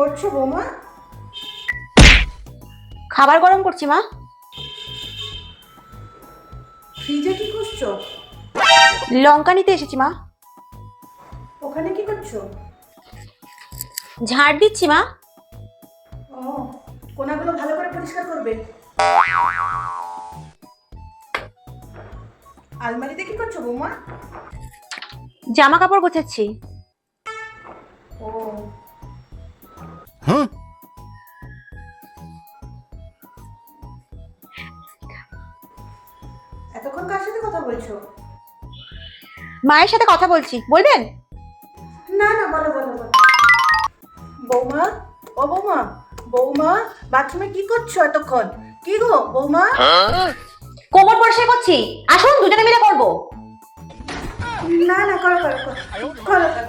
করছ বৌমা? খাবার গরম করছি মা। ফ্রিজে কি করছ? লঙ্কা নিতে এসেছি মা। ওখানে কি করছ? ঝাড় দিচ্ছি মা। ও কোনাগুলো ভালো করে পরিষ্কার করবে? আলমারিতে কি করছ বৌমা? জামা কাপড় গোছাচ্ছি। ও এতক্ষণ কার সাথে কথা বলছো? মায়ের সাথে কথা বলছি বলবেন? না না বলো বলো বলো। বৌমা ও বৌমা বৌমা বাথরুমে কি করছ এতক্ষণ? কি গো বৌমা? কোমর পরিষ্কার করছি আসুন দুজনে মিলে করব। না না করো করো করো করো করো।